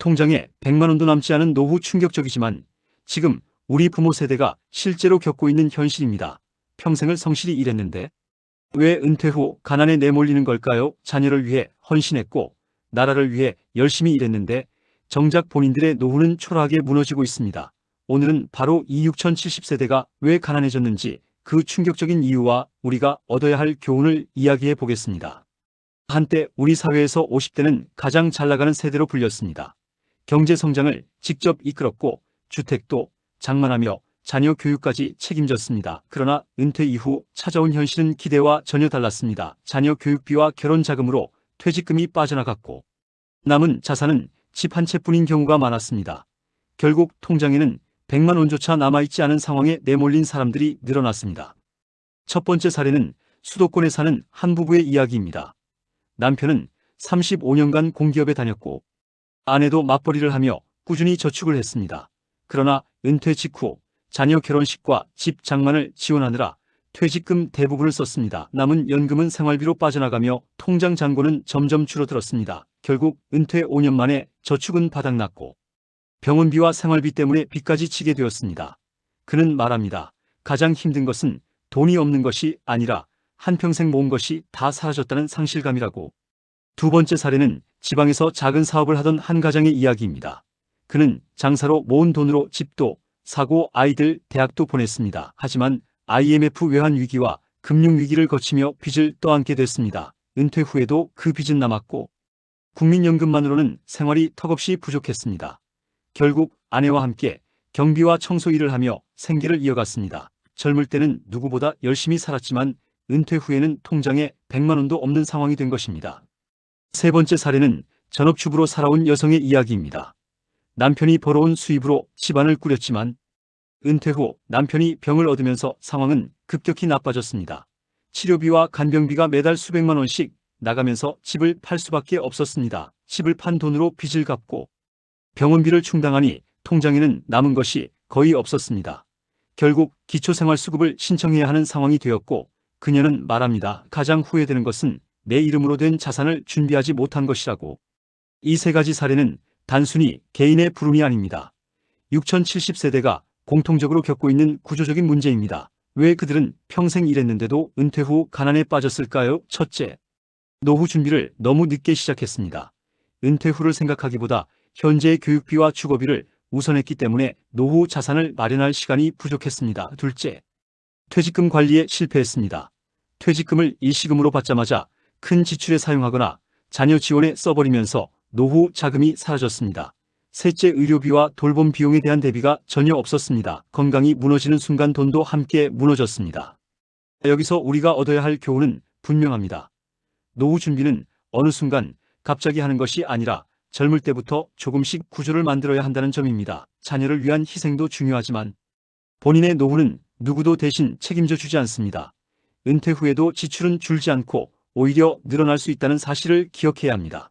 통장에 100만 원도 남지 않은 노후 충격적이지만 지금 우리 부모 세대가 실제로 겪고 있는 현실입니다. 평생을 성실히 일했는데 왜 은퇴 후 가난에 내몰리는 걸까요? 자녀를 위해 헌신했고 나라를 위해 열심히 일했는데 정작 본인들의 노후는 초라하게 무너지고 있습니다. 오늘은 바로 이 6070세대가 왜 가난해졌는지 그 충격적인 이유와 우리가 얻어야 할 교훈을 이야기해 보겠습니다. 한때 우리 사회에서 50대는 가장 잘 나가는 세대로 불렸습니다. 경제 성장을 직접 이끌었고 주택도 장만하며 자녀 교육까지 책임졌습니다. 그러나 은퇴 이후 찾아온 현실은 기대와 전혀 달랐습니다. 자녀 교육비와 결혼 자금으로 퇴직금이 빠져나갔고 남은 자산은 집 한 채뿐인 경우가 많았습니다. 결국 통장에는 100만 원조차 남아있지 않은 상황에 내몰린 사람들이 늘어났습니다. 첫 번째 사례는 수도권에 사는 한 부부의 이야기입니다. 남편은 35년간 공기업에 다녔고 아내도 맞벌이를 하며 꾸준히 저축을 했습니다. 그러나 은퇴 직후 자녀 결혼식과 집 장만을 지원하느라 퇴직금 대부분을 썼습니다. 남은 연금은 생활비로 빠져나가며 통장 잔고는 점점 줄어들었습니다. 결국 은퇴 5년 만에 저축은 바닥났고 병원비와 생활비 때문에 빚까지 지게 되었습니다. 그는 말합니다. 가장 힘든 것은 돈이 없는 것이 아니라 한평생 모은 것이 다 사라졌다는 상실감이라고. 두 번째 사례는 지방에서 작은 사업을 하던 한 가장의 이야기입니다. 그는 장사로 모은 돈으로 집도 사고 아이들 대학도 보냈습니다. 하지만 IMF 외환 위기와 금융 위기를 거치며 빚을 떠안게 됐습니다. 은퇴 후에도 그 빚은 남았고 국민연금만으로는 생활이 턱없이 부족했습니다. 결국 아내와 함께 경비와 청소 일을 하며 생계를 이어갔습니다. 젊을 때는 누구보다 열심히 살았지만 은퇴 후에는 통장에 100만 원도 없는 상황이 된 것입니다. 세 번째 사례는 전업주부로 살아온 여성의 이야기입니다. 남편이 벌어온 수입으로 집안을 꾸렸지만 은퇴 후 남편이 병을 얻으면서 상황은 급격히 나빠졌습니다. 치료비와 간병비가 매달 수백만 원씩 나가면서 집을 팔 수밖에 없었습니다. 집을 판 돈으로 빚을 갚고 병원비를 충당하니 통장에는 남은 것이 거의 없었습니다. 결국 기초생활수급을 신청해야 하는 상황이 되었고 그녀는 말합니다. 가장 후회되는 것은 내 이름으로 된 자산을 준비하지 못한 것이라고. 이 세 가지 사례는 단순히 개인의 불운이 아닙니다. 6070세대가 공통적으로 겪고 있는 구조적인 문제입니다. 왜 그들은 평생 일했는데도 은퇴 후 가난에 빠졌을까요? 첫째, 노후 준비를 너무 늦게 시작했습니다. 은퇴 후를 생각하기보다 현재의 교육비와 주거비를 우선했기 때문에 노후 자산을 마련할 시간이 부족했습니다. 둘째, 퇴직금 관리에 실패했습니다. 퇴직금을 일시금으로 받자마자 큰 지출에 사용하거나 자녀 지원에 써버리면서 노후 자금이 사라졌습니다. 셋째 의료비와 돌봄 비용에 대한 대비가 전혀 없었습니다. 건강이 무너지는 순간 돈도 함께 무너졌습니다. 여기서 우리가 얻어야 할 교훈은 분명합니다. 노후 준비는 어느 순간 갑자기 하는 것이 아니라 젊을 때부터 조금씩 구조를 만들어야 한다는 점입니다. 자녀를 위한 희생도 중요하지만 본인의 노후는 누구도 대신 책임져 주지 않습니다. 은퇴 후에도 지출은 줄지 않고 오히려 늘어날 수 있다는 사실을 기억해야 합니다.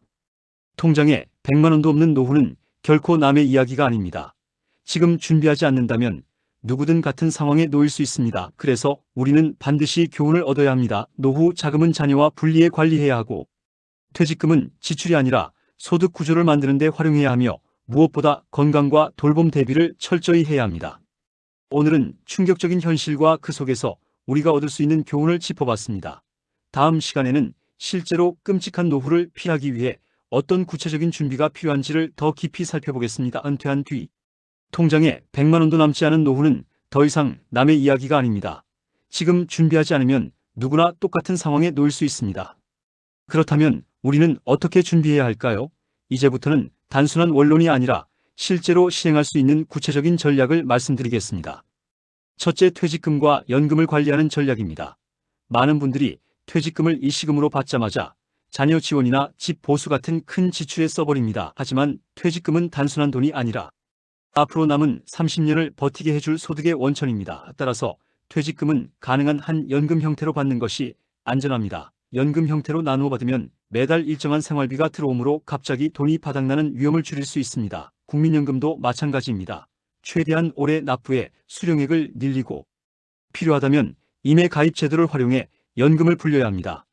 통장에 100만 원도 없는 노후는 결코 남의 이야기가 아닙니다. 지금 준비하지 않는다면 누구든 같은 상황에 놓일 수 있습니다. 그래서 우리는 반드시 교훈을 얻어야 합니다. 노후 자금은 자녀와 분리해 관리해야 하고 퇴직금은 지출이 아니라 소득 구조를 만드는 데 활용해야 하며 무엇보다 건강과 돌봄 대비를 철저히 해야 합니다. 오늘은 충격적인 현실과 그 속에서 우리가 얻을 수 있는 교훈을 짚어봤습니다. 다음 시간에는 실제로 끔찍한 노후를 피하기 위해 어떤 구체적인 준비가 필요한지를 더 깊이 살펴보겠습니다. 은퇴한 뒤 통장에 100만 원도 남지 않은 노후는 더 이상 남의 이야기가 아닙니다. 지금 준비하지 않으면 누구나 똑같은 상황에 놓일 수 있습니다. 그렇다면 우리는 어떻게 준비해야 할까요? 이제부터는 단순한 원론이 아니라 실제로 시행할 수 있는 구체적인 전략을 말씀드리겠습니다. 첫째 퇴직금과 연금을 관리하는 전략입니다. 많은 분들이 퇴직금을 일시금으로 받자마자 자녀 지원이나 집 보수 같은 큰 지출에 써버립니다. 하지만 퇴직금은 단순한 돈이 아니라 앞으로 남은 30년을 버티게 해줄 소득의 원천입니다. 따라서 퇴직금은 가능한 한 연금 형태로 받는 것이 안전합니다. 연금 형태로 나누어 받으면 매달 일정한 생활비가 들어오므로 갑자기 돈이 바닥나는 위험을 줄일 수 있습니다. 국민연금도 마찬가지입니다. 최대한 오래 납부해 수령액을 늘리고 필요하다면 임해 가입 제도를 활용해 연금을 불려야 합니다.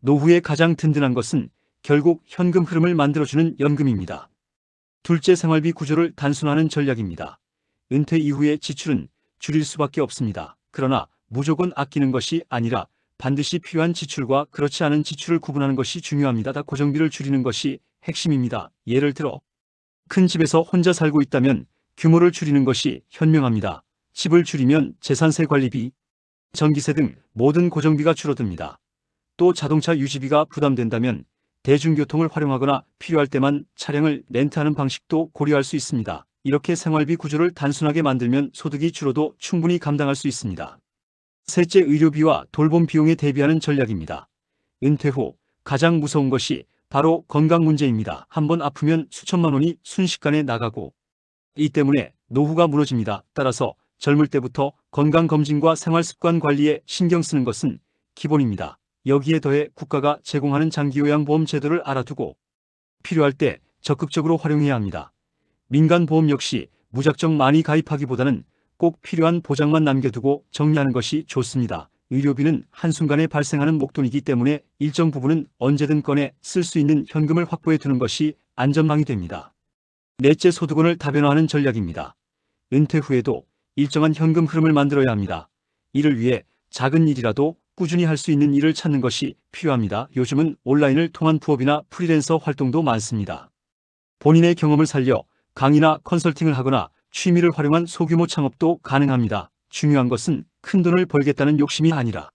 노후에 가장 든든한 것은 결국 현금 흐름을 만들어주는 연금입니다. 둘째 생활비 구조를 단순화하는 전략입니다. 은퇴 이후의 지출은 줄일 수밖에 없습니다. 그러나 무조건 아끼는 것이 아니라 반드시 필요한 지출과 그렇지 않은 지출을 구분하는 것이 중요합니다. 다 고정비를 줄이는 것이 핵심입니다. 예를 들어 큰 집에서 혼자 살고 있다면 규모를 줄이는 것이 현명합니다. 집을 줄이면 재산세 관리비, 전기세 등 모든 고정비가 줄어듭니다. 또 자동차 유지비가 부담된다면 대중교통을 활용하거나 필요할 때만 차량을 렌트하는 방식도 고려할 수 있습니다. 이렇게 생활비 구조를 단순하게 만들면 소득이 줄어도 충분히 감당할 수 있습니다. 셋째 의료비와 돌봄 비용에 대비하는 전략입니다. 은퇴 후 가장 무서운 것이 바로 건강 문제입니다. 한번 아프면 수천만 원이 순식간에 나가고 이 때문에 노후가 무너집니다. 따라서 젊을 때부터 건강검진과 생활습관 관리에 신경 쓰는 것은 기본입니다. 여기에 더해 국가가 제공하는 장기요양보험 제도를 알아두고 필요할 때 적극적으로 활용해야 합니다. 민간보험 역시 무작정 많이 가입하기보다는 꼭 필요한 보장만 남겨두고 정리하는 것이 좋습니다. 의료비는 한순간에 발생하는 목돈이기 때문에 일정 부분은 언제든 꺼내 쓸 수 있는 현금을 확보해 두는 것이 안전망이 됩니다. 넷째 소득원을 다변화하는 전략입니다. 은퇴 후에도 일정한 현금 흐름을 만들어야 합니다. 이를 위해 작은 일이라도 꾸준히 할 수 있는 일을 찾는 것이 필요합니다. 요즘은 온라인을 통한 부업이나 프리랜서 활동도 많습니다. 본인의 경험을 살려 강의나 컨설팅을 하거나 취미를 활용한 소규모 창업도 가능합니다. 중요한 것은 큰 돈을 벌겠다는 욕심이 아니라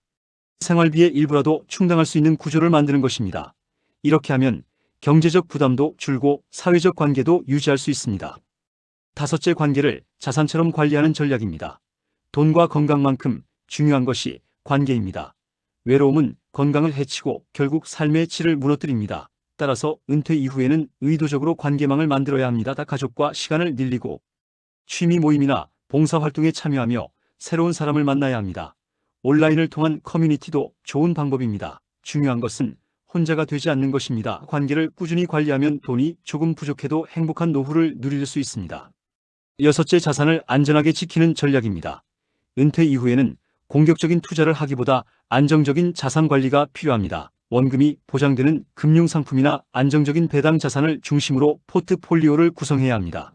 생활비의 일부라도 충당할 수 있는 구조를 만드는 것입니다. 이렇게 하면 경제적 부담도 줄고 사회적 관계도 유지할 수 있습니다. 다섯째 관계를 자산처럼 관리하는 전략입니다. 돈과 건강만큼 중요한 것이 관계입니다. 외로움은 건강을 해치고 결국 삶의 질을 무너뜨립니다. 따라서 은퇴 이후에는 의도적으로 관계망을 만들어야 합니다. 다 가족과 시간을 늘리고 취미 모임이나 봉사활동에 참여하며 새로운 사람을 만나야 합니다. 온라인을 통한 커뮤니티도 좋은 방법입니다. 중요한 것은 혼자가 되지 않는 것입니다. 관계를 꾸준히 관리하면 돈이 조금 부족해도 행복한 노후를 누릴 수 있습니다. 여섯째 자산을 안전하게 지키는 전략입니다. 은퇴 이후에는 공격적인 투자를 하기보다 안정적인 자산 관리가 필요합니다. 원금이 보장되는 금융상품이나 안정적인 배당 자산을 중심으로 포트폴리오를 구성해야 합니다.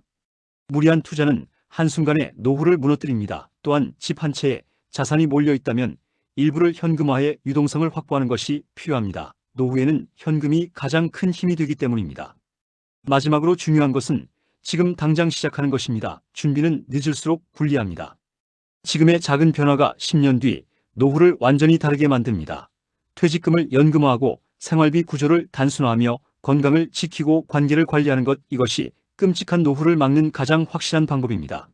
무리한 투자는 한순간에 노후를 무너뜨립니다. 또한 집 한 채에 자산이 몰려 있다면 일부를 현금화해 유동성을 확보하는 것이 필요합니다. 노후에는 현금이 가장 큰 힘이 되기 때문입니다. 마지막으로 중요한 것은 지금 당장 시작하는 것입니다. 준비는 늦을수록 불리합니다. 지금의 작은 변화가 10년 뒤 노후를 완전히 다르게 만듭니다. 퇴직금을 연금화하고 생활비 구조를 단순화하며 건강을 지키고 관계를 관리하는 것 이것이 끔찍한 노후를 막는 가장 확실한 방법입니다.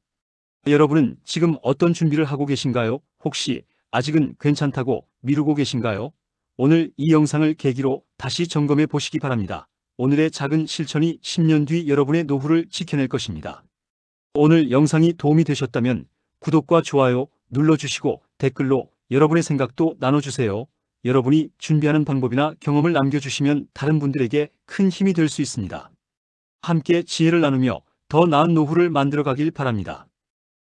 여러분은 지금 어떤 준비를 하고 계신가요? 혹시 아직은 괜찮다고 미루고 계신가요? 오늘 이 영상을 계기로 다시 점검해 보시기 바랍니다. 오늘의 작은 실천이 10년 뒤 여러분의 노후를 지켜낼 것입니다. 오늘 영상이 도움이 되셨다면 구독과 좋아요 눌러주시고 댓글로 여러분의 생각도 나눠주세요. 여러분이 준비하는 방법이나 경험을 남겨주시면 다른 분들에게 큰 힘이 될 수 있습니다. 함께 지혜를 나누며 더 나은 노후를 만들어 가길 바랍니다.